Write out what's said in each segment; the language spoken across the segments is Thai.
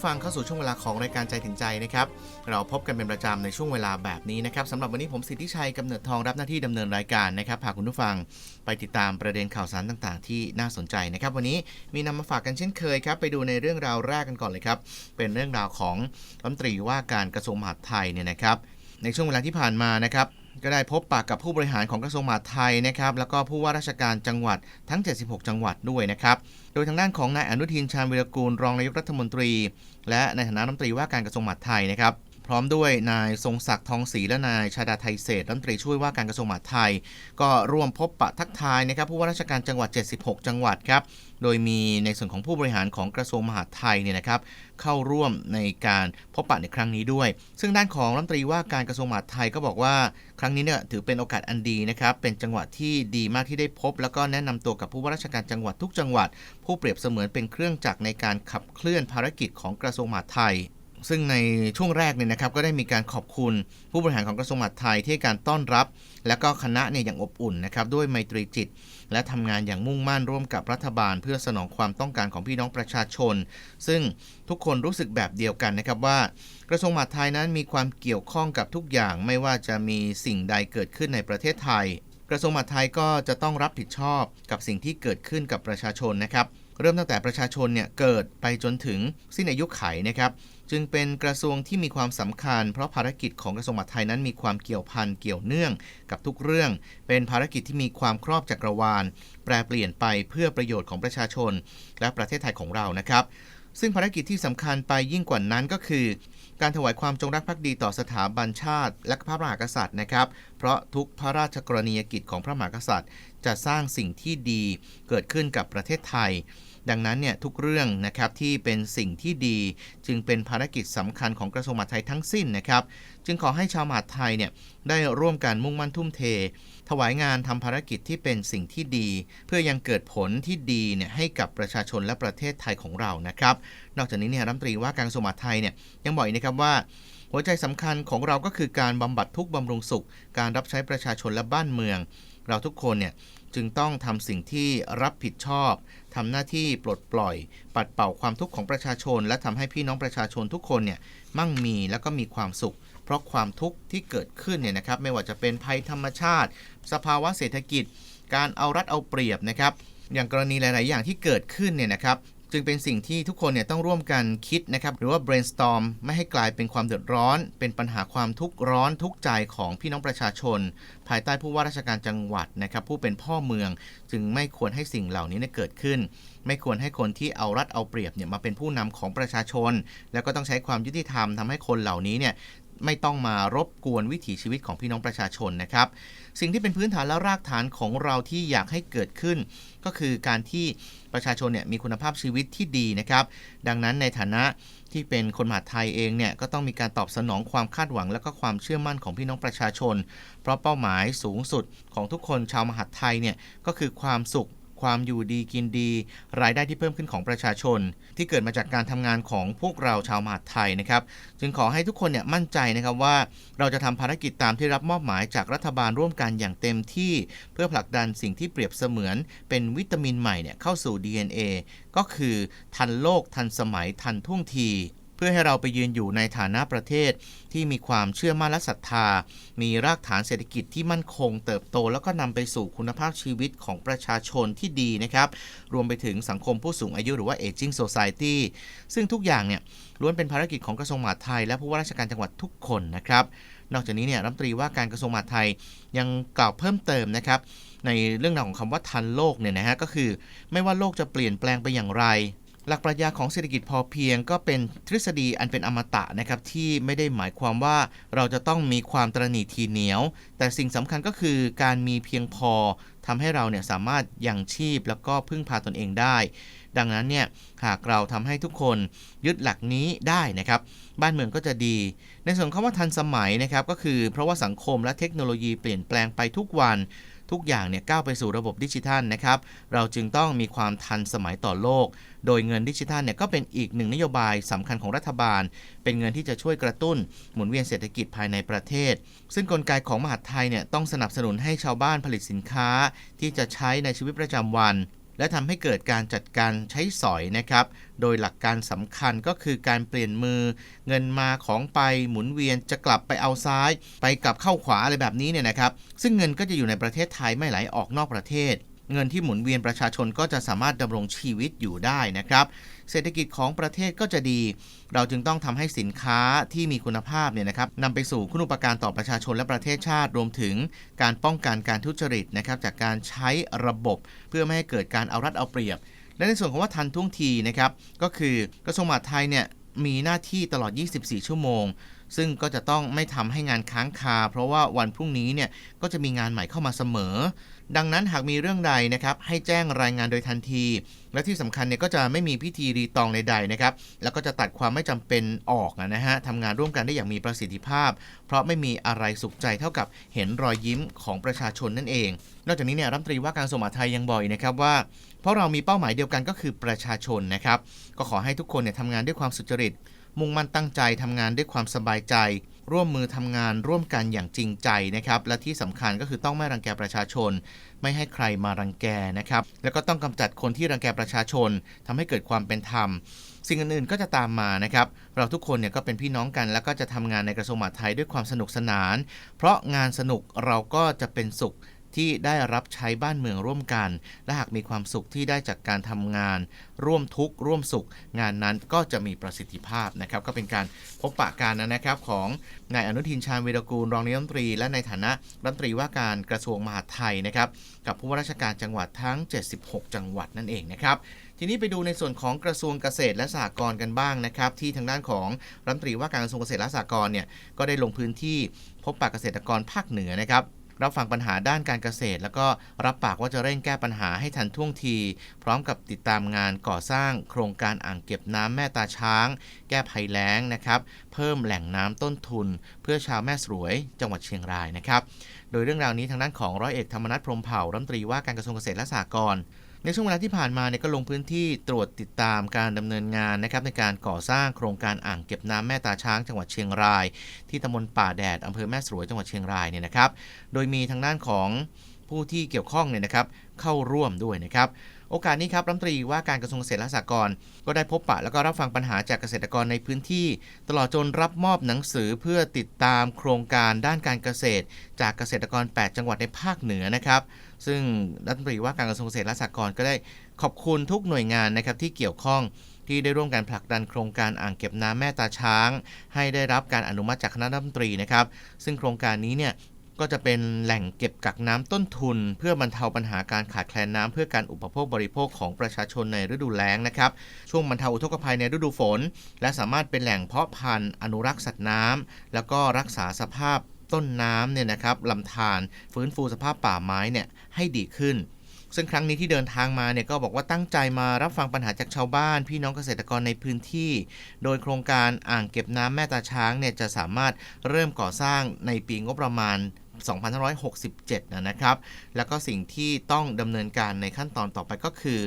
ผู้ฟังเข้าสู่ช่วงเวลาของรายการใจถึงใจนะครับ เราพบกันเป็นประจำในช่วงเวลาแบบนี้นะครับสำหรับวันนี้ผมสิทธิชัยกำเนิดทองรับหน้าที่ดำเนินรายการนะครับพาคุณผู้ฟังไปติดตามประเด็นข่าวสารต่างๆ ที่น่าสนใจนะครับ วันนี้มีนำมาฝากกันเช่นเคยครับ ไปดูในเรื่องราวแรกกันก่อนเลยครับ เป็นเรื่องราวของรัฐมนตรีว่าการกระทรวงมหาดไทยเนี่ยนะครับ ในช่วงเวลาที่ผ่านมานะครับ ก็ได้พบปากกับผู้บริหารของกระทรวงมหาดไทยนะครับแล้วก็ผู้ว่าราชการจังหวัดทั้ง 76 จังหวัดด้วยนะครับโดยทางด้านของนายอนุทินชาญวิรกูลรองนายกรัฐมนตรี และในฐานะรัฐมนตรีว่าการกระทรวงมหาดไทยนะครับ ร้อมด้วยนายทรงศักดิ์ทองศรีและนายชาดาไทยเศษรัฐมนตรีช่วยว่าการกระทรวงมหาดไทย ก็ร่วมพบปะทักทายนะครับผู้ว่าราชการจังหวัด 76 จังหวัดครับโดยมีในส่วนของผู้บริหารของกระทรวงมหาดไทยเนี่ยนะครับเข้าร่วมในการพบปะในครั้งนี้ด้วย ซึ่งด้านของรัฐมนตรีว่าการกระทรวงมหาดไทยก็บอกว่าครั้งนี้เนี่ยถือเป็นโอกาสอันดีนะครับเป็นจังหวัดที่ดีมากที่ได้พบ แล้วก็แนะนำตัวกับผู้ว่าราชการจังหวัดทุกจังหวัด ผู้เปรียบเสมือนเป็นเครื่องจักรในการขับเคลื่อนภารกิจของกระทรวงมหาดไทย ซึ่งในช่วงแรกเนี่ยนะครับก็ได้มีการขอบคุณผู้บริหารของกระทรวงมหาดไทยที่การต้อนรับ และก็คณะเนี่ยอย่างอบอุ่นนะครับด้วยไมตรีจิต และทำงานอย่างมุ่งมั่นร่วมกับรัฐบาล เพื่อสนองความต้องการของพี่น้องประชาชน ซึ่งทุกคนรู้สึกแบบเดียวกันนะครับว่ากระทรวงมหาดไทยนั้นมีความเกี่ยวข้องกับทุกอย่าง ไม่ว่าจะมีสิ่งใดเกิดขึ้นในประเทศไทย กระทรวงมหาดไทยก็จะต้องรับผิดชอบกับสิ่งที่เกิดขึ้นกับประชาชนนะครับเริ่มตั้งแต่ประชาชนเนี่ยเกิดไปจนถึงสิ้นอายุไขนะครับ จึงเป็นกระทรวงที่มีความสำคัญ เพราะภารกิจของกระทรวงมหาดไทยนั้นมีความเกี่ยวพันเกี่ยวเนื่องกับทุกเรื่อง เป็นภารกิจที่มีความครอบจักรวาล แปรเปลี่ยนไปเพื่อประโยชน์ของประชาชน และประเทศไทยของเรานะครับ ซึ่งภารกิจที่สำคัญไปยิ่งกว่านั้นก็คือ การถวายความจงรักภักดีต่อสถาบันชาติ และพระมหากษัตริย์นะครับ เพราะทุกพระราชกรณียกิจของพระมหากษัตริย์ จะสร้างสิ่งที่ดีเกิดขึ้นกับประเทศไทย ดังนั้นเนี่ยทุกเรื่องนะครับที่เป็นสิ่งที่ดีจึงเป็นภารกิจสำคัญของกระทรวงมหาดไทยทั้งสิ้นนะครับ จึงขอให้ชาวมหาดไทยเนี่ยได้ร่วมกันมุ่งมั่นทุ่มเท ถวายงานทำภารกิจที่เป็นสิ่งที่ดี เพื่อยังเกิดผลที่ดีเนี่ยให้กับประชาชนและประเทศไทยของเรานะครับ นอกจากนี้เนี่ยรัฐมนตรีว่าการกระทรวงมหาดไทยเนี่ยยังบอกอีกนะครับว่าหัวใจสำคัญของเราก็คือการบำบัดทุกข์บำรุงสุข การรับใช้ประชาชนและบ้านเมือง เราทุกคนเนี่ยจึงต้องทำสิ่งที่รับผิดชอบ ทำหน้าที่ปลดปล่อย ปัดเป่าความทุกข์ของประชาชน และทำให้พี่น้องประชาชนทุกคนเนี่ยมั่งมีและก็มีความสุข เพราะความทุกข์ที่เกิดขึ้นเนี่ยนะครับไม่ว่าจะเป็นภัยธรรมชาติ สภาวะเศรษฐกิจ การเอารัดเอาเปรียบนะครับอย่างกรณีหลาย ๆ อย่างที่เกิดขึ้นเนี่ยนะครับ จึงเป็นสิ่งที่ทุกคนเนี่ยต้องร่วมกันคิดนะครับ หรือว่า brainstorm ไม่ให้กลายเป็นความเดือดร้อน เป็นปัญหาความทุกข์ร้อนทุกข์ใจของพี่น้องประชาชน ภายใต้ผู้ว่าราชการจังหวัดนะครับ ผู้เป็นพ่อเมือง จึงไม่ควรให้สิ่งเหล่านี้เนี่ยเกิดขึ้น ไม่ควรให้คนที่เอารัดเอาเปรียบเนี่ยมาเป็นผู้นำของประชาชน แล้วก็ต้องใช้ความยุติธรรมทำให้คนเหล่านี้เนี่ย ไม่ต้องมารบกวนวิถีชีวิตของพี่น้องประชาชนนะครับ สิ่งที่เป็นพื้นฐานและรากฐานของเราที่อยากให้เกิดขึ้น ก็คือการที่ประชาชนเนี่ยมีคุณภาพชีวิตที่ดีนะครับ ดังนั้นในฐานะที่เป็นคนมหาไทยเองเนี่ยก็ต้องมีการตอบสนองความคาดหวัง และก็ความเชื่อมั่นของพี่น้องประชาชน เพราะเป้าหมายสูงสุดของทุกคนชาวมหาไทยเนี่ยก็คือความสุข ความอยู่ดีกินดี รายได้ที่เพิ่มขึ้นของประชาชน ที่เกิดมาจากการทำงานของพวกเราชาวมหาไทยนะครับ จึงขอให้ทุกคนเนี่ยมั่นใจนะครับว่า เราจะทำภารกิจตามที่รับมอบหมายจากรัฐบาลร่วมกันอย่างเต็มที่ เพื่อผลักดันสิ่งที่เปรียบเสมือน เป็นวิตามินใหม่เนี่ยเข้าสู่ DNA ก็คือทันโลกทันสมัยทันท่วงที พื่อให้เราไปยืนอยู่ในฐานะประเทศ ที่มีความเชื่อมั่นและศรัทธา มีรากฐานเศรษฐกิจที่มั่นคง เติบโตแล้วก็นำไปสู่คุณภาพชีวิตของประชาชนที่ดีนะครับ รวมไปถึงสังคมผู้สูงอายุหรือว่า aging society ซึ่งทุกอย่างเนี่ยล้วนเป็นภารกิจของกระทรวงมหาดไทย และผู้ว่าราชการจังหวัดทุกคนนะครับ นอกจากนี้เนี่ยรัฐมนตรีว่าการกระทรวงมหาดไทยยังกล่าวเพิ่มเติมนะครับในเรื่องราวของคำว่าทันโลกเนี่ยนะฮะก็คือ ไม่ว่าโลกจะเปลี่ยนแปลงไปอย่างไร หลักปรัชญาของเศรษฐกิจพอเพียง ก็เป็นทฤษฎีอันเป็นอมตะนะครับที่ไม่ได้หมายความว่าเราจะต้องมีความตระหนี่ทีเหนียว แต่สิ่งสำคัญก็คือการมีเพียงพอทำให้เราเนี่ยสามารถยังชีพแล้วก็พึ่งพาตนเองได้ ดังนั้นเนี่ยหากเราทำให้ทุกคนยึดหลักนี้ได้นะครับบ้านเมืองก็จะดี ในส่วนคำว่าทันสมัยนะครับก็คือเพราะว่าสังคมและเทคโนโลยีเปลี่ยนแปลงไปทุกวันทุกอย่างเนี่ยก้าวไปสู่ระบบดิจิทัลนะครับ เราจึงต้องมีความทันสมัยต่อโลก โดยเงินดิจิทัลเนี่ยก็เป็นอีกหนึ่งนโยบายสำคัญของรัฐบาล เป็นเงินที่จะช่วยกระตุ้น หมุนเวียนเศรษฐกิจภายในประเทศ ซึ่งกลไกของมหาดไทยเนี่ยต้องสนับสนุนให้ชาวบ้านผลิตสินค้า ที่จะใช้ในชีวิตประจำวันและทำให้เกิดการจัดการใช้สอยนะครับ โดยหลักการสำคัญก็คือการเปลี่ยนมือ เงินมาของไปหมุนเวียนจะกลับไปเอาซ้าย ไปกลับเข้าขวาอะไรแบบนี้เนี่ยนะครับ ซึ่งเงินก็จะอยู่ในประเทศไทยไม่ไหลออกนอกประเทศ เงินที่หมุนเวียนประชาชนก็จะสามารถดำรงชีวิตอยู่ได้นะครับ เศรษฐกิจของประเทศก็จะดี เราจึงต้องทำให้สินค้าที่มีคุณภาพเนี่ยนะครับนำไปสู่คุณูปการต่อประชาชนและประเทศชาติ รวมถึงการป้องกันการทุจริตนะครับจากการใช้ระบบ เพื่อไม่ให้เกิดการเอารัดเอาเปรียบ และในส่วนของว่าทันท่วงทีนะครับก็คือกระทรวงมหาดไทยเนี่ยมีหน้าที่ตลอด 24 ชั่วโมง ซึ่งก็จะต้องไม่ทำให้งานค้างคา เพราะว่าวันพรุ่งนี้เนี่ยก็จะมีงานใหม่เข้ามาเสมอ ดังนั้นหากมีเรื่องใดนะครับให้แจ้งรายงานโดยทันที และที่สำคัญเนี่ยก็จะไม่มีพิธีรีตองใดๆนะครับแล้วก็จะตัดความไม่จำเป็นออกนะฮะทำงานร่วมกันได้อย่างมีประสิทธิภาพ เพราะไม่มีอะไรสุขใจเท่ากับเห็นรอยยิ้มของประชาชนนั่นเอง นอกจากนี้เนี่ยรัฐมนตรีว่าการกระทรวงมหาไทยยังบอกอีกนะครับว่าเพราะเรามีเป้าหมายเดียวกันก็คือประชาชนนะครับ ก็ขอให้ทุกคนเนี่ยทำงานด้วยความสุจริต มุ่งมั่นตั้งใจทำงานด้วยความสบายใจ ร่วมมือทำงานร่วมกันอย่างจริงใจนะครับ และที่สำคัญก็คือต้องไม่รังแกประชาชน ไม่ให้ใครมารังแกนะครับ แล้วก็ต้องกำจัดคนที่รังแกประชาชนทำให้เกิดความเป็นธรรมสิ่งอื่นๆก็จะตามมานะครับ เราทุกคนเนี่ยก็เป็นพี่น้องกัน แล้วก็จะทำงานในกระทรวงมหาดไทยด้วยความสนุกสนาน เพราะงานสนุกเราก็จะเป็นสุข ที่ได้รับใช้บ้านเมืองร่วมกัน และหากมีความสุขที่ได้จากการทำงาน ร่วมทุกข์ร่วมสุข งานนั้นก็จะมีประสิทธิภาพนะครับ ก็เป็นการพบปะกันนะครับของนายอนุทินชาญวีรกูลรองนายกรัฐมนตรี และในฐานะรัฐมนตรีว่าการกระทรวงมหาดไทยนะครับ กับผู้ว่าราชการจังหวัดทั้ง 76 จังหวัดนั่นเองนะครับทีนี้ไปดูในส่วนของกระทรวงเกษตรและสหกรณ์กันบ้างนะครับที่ทางด้านของรัฐมนตรีว่าการกระทรวงเกษตรและสหกรณ์เนี่ยก็ได้ลงพื้นที่พบปะเกษตรกรภาคเหนือนะครับ รับฟังปัญหาด้านการเกษตร แล้วก็รับปากว่าจะเร่งแก้ปัญหาให้ทันท่วงที พร้อมกับติดตามงานก่อสร้างโครงการอ่างเก็บน้ำแม่ตาช้าง แก้ภัยแล้งนะครับเพิ่มแหล่งน้ำต้นทุน เพื่อชาวแม่สวยจังหวัดเชียงรายนะครับโดยเรื่องราวนี้ทางด้านของร้อยเอกธรรมนัฐพรมเผ่ารัฐมนตรีว่าการกระทรวงเกษตรและสหกรณ์ ในช่วงเวลาที่ผ่านมาเนี่ยก็ลงพื้นที่ตรวจติดตามการดำเนินงานนะครับในการก่อสร้างโครงการอ่างเก็บน้ำแม่ตาช้างจังหวัดเชียงราย ที่ตำบลป่าแดดอำเภอแม่สวยจังหวัดเชียงรายเนี่ยนะครับ โดยมีทางด้านของผู้ที่เกี่ยวข้องเนี่ยนะครับเข้าร่วมด้วยนะครับ โอกาสนี้ครับรัฐมนตรีว่าการกระทรวงเกษตรและสหกรณ์ก็ได้พบปะแล้วก็รับฟังปัญหาจากเกษตรกรในพื้นที่ ตลอดจนรับมอบหนังสือเพื่อติดตามโครงการด้านการเกษตร จากเกษตรกร 8 จังหวัดในภาคเหนือนะครับซึ่งรัฐมนตรีว่าการกระทรวงเกษตรและสหกรณ์ก็ได้ขอบคุณทุกหน่วยงานนะครับที่เกี่ยวข้องที่ได้ร่วมกันผลักดันโครงการอ่างเก็บน้ำแม่ตาช้าง ให้ได้รับการอนุมัติจากคณะรัฐมนตรีนะครับ ซึ่งโครงการนี้เนี่ย ก็จะเป็นแหล่งเก็บกักน้ำต้นทุน เพื่อบรรเทาปัญหาการขาดแคลนน้ำเพื่อการอุปโภคบริโภคของประชาชนในฤดูแล้งนะครับ ช่วงบรรเทาอุทกภัยในฤดูฝน และสามารถเป็นแหล่งเพาะพันธุ์อนุรักษ์สัตว์น้ำแล้วก็รักษาสภาพต้นน้ำเนี่ยนะครับลำธารฟื้นฟูสภาพป่าไม้เนี่ยให้ดีขึ้น ซึ่งครั้งนี้ที่เดินทางมาเนี่ยก็บอกว่าตั้งใจมารับฟังปัญหาจากชาวบ้าน พี่น้องเกษตรกรในพื้นที่ โดยโครงการอ่างเก็บน้ำแม่ตาช้างเนี่ยจะสามารถเริ่มก่อสร้างในปีงบประมาณ 2567 นะครับ แล้วก็สิ่งที่ต้องดำเนินการในขั้นตอนต่อไปก็คือ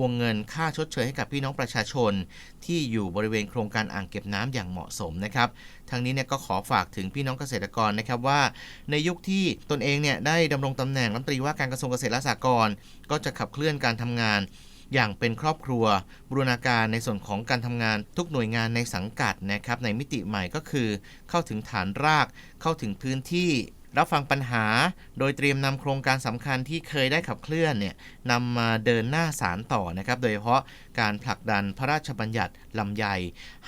วงเงินค่าชดเชยให้กับพี่น้องประชาชน ที่อยู่บริเวณโครงการอ่างเก็บน้ำอย่างเหมาะสมนะครับทางนี้เนี่ยก็ขอฝากถึงพี่น้องเกษตรกรนะครับว่า ในยุคที่ตนเองเนี่ยได้ดำรงตำแหน่งรัฐมนตรีว่าการกระทรวงเกษตรและสหกรณ์ก็จะขับเคลื่อนการทำงานอย่างเป็นครอบครัวบูรณาการในส่วนของการทำงานทุกหน่วยงานในสังกัดนะครับในมิติใหม่ก็คือ เข้าถึงฐานราก เข้าถึงพื้นที่ รับฟังปัญหา โดยเตรียมนำโครงการสำคัญที่เคยได้ขับเคลื่อนเนี่ยนำมาเดินหน้าสารต่อนะครับ โดยเฉพาะการผลักดันพระราชบัญญัติลำไย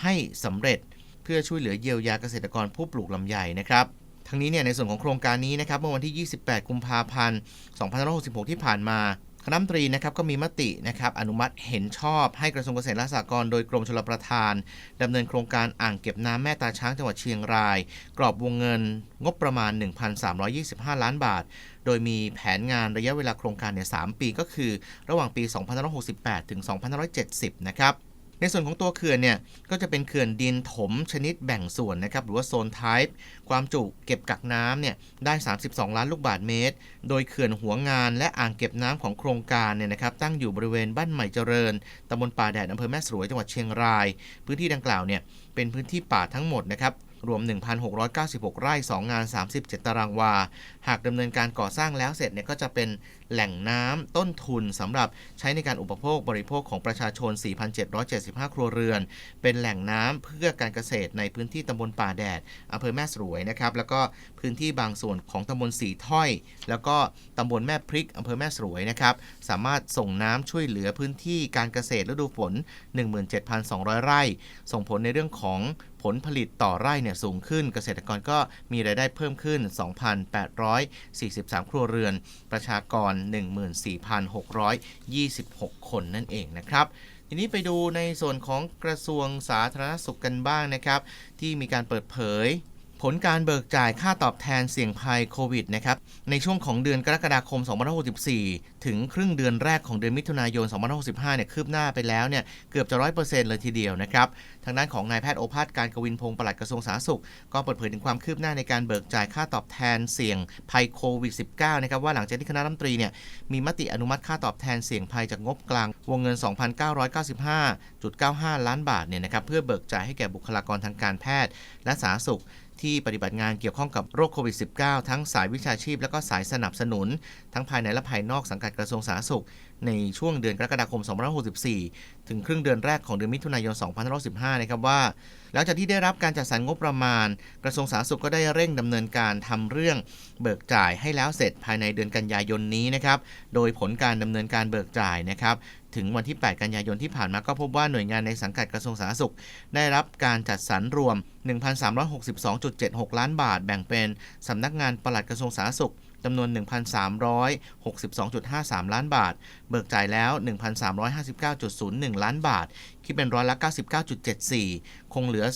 ให้สำเร็จเพื่อช่วยเหลือเยียวยาเกษตรกรผู้ปลูกลำไยนะครับทั้งนี้เนี่ยในส่วนของโครงการนี้นะครับเมื่อวันที่ 28 กุมภาพันธ์ 2566 ที่ผ่านมา คณะรัมนตรีนะครับก็มีมตินะครับอนุมัติเห็นชอบให้กระทรวงเกษตรและสหกรณ์โดยกรมชลประทานดำเนินโครงการอ่างเก็บน้ำแม่ตาช้างจังหวัดเชียงราย กรอบวงเงินงบประมาณ 1,325 ล้านบาท โดยมีแผนงานระยะเวลาโครงการเนี่ย3ปีก็คือ ระหว่างปี 2568 ถึง 2570 นะครับ ในส่วนของตัวเขื่อนเนี่ยก็จะเป็นเขื่อนดินถมชนิดแบ่งส่วนนะครับหรือว่าโซนไทป์ความจุเก็บกักน้ำเนี่ยได้ 32 ล้านลูกบาศก์เมตร โดยเขื่อนหัวงานและอ่างเก็บน้ำของโครงการเนี่ยนะครับตั้งอยู่บริเวณบ้านใหม่เจริญตำบลป่าแดดอำเภอแม่สวยจังหวัดเชียงราย พื้นที่ดังกล่าวเนี่ยเป็นพื้นที่ป่าทั้งหมดนะครับรวม 1,696 ไร่ 2 งาน 37 ตารางวา หากดำเนินการก่อสร้างแล้วเสร็จเนี่ยก็จะเป็น แหล่งน้ำต้นทุนสำหรับใช้ในการอุปโภคบริโภคของประชาชน 4,775 ครัวเรือน เป็นแหล่งน้ำเพื่อการเกษตรในพื้นที่ตำบลป่าแดดอำเภอแม่สรวยนะครับแล้วก็พื้นที่บางส่วนของตำบลสีถ้อย แล้วก็ตำบลแม่พริกอำเภอแม่สรวยนะครับสามารถส่งน้ำช่วยเหลือพื้นที่การเกษตรฤดูฝน 17,200 ไร่ ส่งผลในเรื่องของผลผลิตต่อไร่เนี่ยสูงขึ้น เกษตรกรก็มีรายได้เพิ่มขึ้น 2,843 ครัวเรือน ประชากร14,626 คนนั่นเองนะครับทีนี้ไปดูในส่วนของกระทรวงสาธารณสุขกันบ้างนะครับ ที่มีการเปิดเผย ผลการเบิกจ่ายค่าตอบแทนเสี่ยงภัยโควิดนะครับในช่วงของเดือนกรกฎาคม 2564 ถึงครึ่งเดือนแรกของเดือนมิถุนายน 2565 เนี่ยคืบหน้าไปแล้วเนี่ยเกือบจะ 100%เลยทีเดียวนะครับ ทางด้านของนายแพทย์โอภาสการกวินพงศ์ปลัดกระทรวงสาธารณสุข ก็เปิดเผยถึงความคืบหน้าในการเบิกจ่ายค่าตอบแทนเสี่ยงภัยโควิด -19 นะครับว่าหลังจากที่คณะรัฐมนตรีเนี่ยมีมติอนุมัติค่าตอบแทนเสี่ยงภัยจากงบกลาง วงเงิน 2,995.95 ล้านบาทเนี่ยนะครับเพื่อเบิกจ่ายให้แก่บุคลากรทางการแพทย์และสาธารณสุข ที่ปฏิบัติงานเกี่ยวข้องกับโรคโควิด -19 ทั้งสายวิชาชีพ และก็สายสนับสนุน ทั้งภายในและภายนอกสังกัดกระทรวงสาธารณสุข ในช่วงเดือนกรกฎาคม 2564 ถึงครึ่งเดือนแรกของเดือนมิถุนายน 2515นะครับว่า หลังจากที่ได้รับการจัดสรรงบประมาณ กระทรวงสาธารณสุขก็ได้เร่งดำเนินการทำเรื่องเบิกจ่ายให้แล้วเสร็จภายในเดือนกันยายนนี้นะครับ โดยผลการดำเนินการเบิกจ่ายนะครับ ถึงวันที่ 8 กันยายนที่ผ่านมาก็พบว่าหน่วยงานในสังกัดกระทรวงสาธารณสุข ได้รับการจัดสรรรวม 1,362.76 ล้านบาท แบ่งเป็นสำนักงานปลัดกระทรวงสาธารณสุขจำนวน 1,362.53 ล้านบาท เบิกจ่ายแล้ว 1,359.01 ล้านบาท คิดเป็นร้อยละ 99.74 คงเหลือ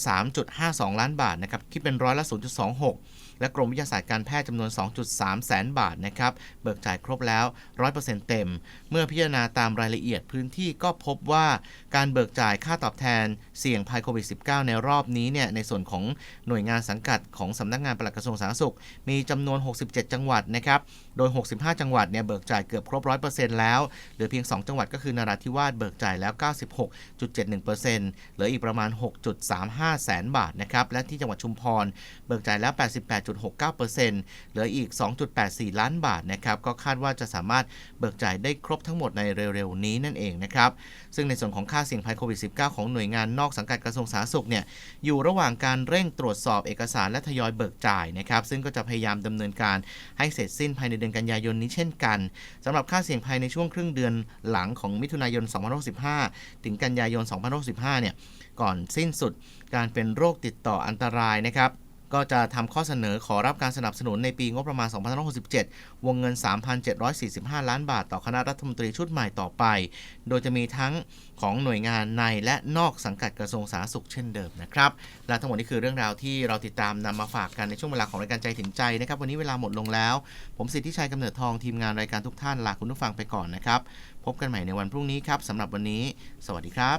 3.52 ล้านบาทนะครับ คิดเป็นร้อยละ 0.26 และกรมวิทยาศาสตร์การแพทย์จำนวน 2.3 แสนบาทนะครับ เบิกจ่ายครบแล้ว 100%เต็ม เมื่อพิจารณาตามรายละเอียดพื้นที่ก็พบว่าการเบิกจ่ายค่าตอบแทนเสี่ยงภัยโควิด -19 ในรอบนี้เนี่ยในส่วนของหน่วยงานสังกัดของสำนักงานปลัดกระทรวงสาธารณสุข มีจำนวน 67 จังหวัดนะครับ โดย 65 จังหวัดเนี่ยเบิกจ่ายเกือบครบ 100%แล้ว เหลือเพียง 2 จังหวัดก็คือนราธิวาสเบิกจ่ายแล้ว 96.71%เหลืออีกประมาณ 6.35 แสนบาทนะครับ และที่จังหวัดชุมพรเบิกจ่ายแล้ว 88 8.69%เหลืออีก 2.84 ล้านบาทนะครับก็คาดว่าจะสามารถเบิกจ่ายได้ครบทั้งหมดในเร็วๆนี้นั่นเองนะครับซึ่งในส่วนของค่าเสี่ยงภัยโควิด -19 ของหน่วยงานนอกสังกัดกระทรวงสาธารณสุขเนี่ยอยู่ระหว่างการเร่งตรวจสอบเอกสารและทยอยเบิกจ่ายนะครับซึ่งก็จะพยายามดำเนินการให้เสร็จสิ้นภายในเดือนกันยายนนี้เช่นกันสำหรับค่าเสี่ยงภัยในช่วงครึ่งเดือนหลังของมิถุนายน2565 ถึงกันยายน2565 เนี่ยก่อนสิ้นสุดการเป็นโรคติดต่ออันตรายนะครับ ก็จะทำข้อเสนอขอรับการสนับสนุนในปีงบประมาณ 2567 วงเงิน 3,745 ล้านบาทต่อคณะรัฐมนตรีชุดใหม่ต่อไป โดยจะมีทั้งของหน่วยงานในและนอกสังกัดกระทรวงสาธารณสุขเช่นเดิมนะครับ และทั้งหมดนี้คือเรื่องราวที่เราติดตามนำมาฝากกันในช่วงเวลาของรายการใจถึงใจนะครับ วันนี้เวลาหมดลงแล้ว ผมสิทธิชัยกำเนิดทองทีมงานรายการทุกท่านลาคุณผู้ฟังไปก่อนนะครับ พบกันใหม่ในวันพรุ่งนี้ครับสำหรับวันนี้ สวัสดีครับ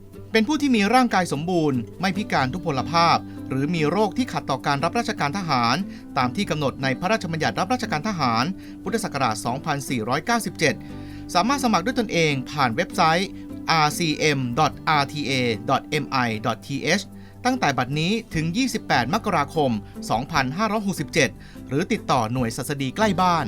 เป็นผู้ที่มีร่างกายสมบูรณ์ ไม่พิการทุพพลภาพ หรือมีโรคที่ขัดต่อการรับราชการทหาร ตามที่กำหนดในพระราชบัญญัติรับราชการทหาร พุทธศักราช 2497 สามารถสมัครด้วยตนเองผ่านเว็บไซต์ rcm.rta.mi.th ตั้งแต่บัดนี้ถึง 28 มกราคม 2567 หรือติดต่อหน่วยสัสดีใกล้บ้าน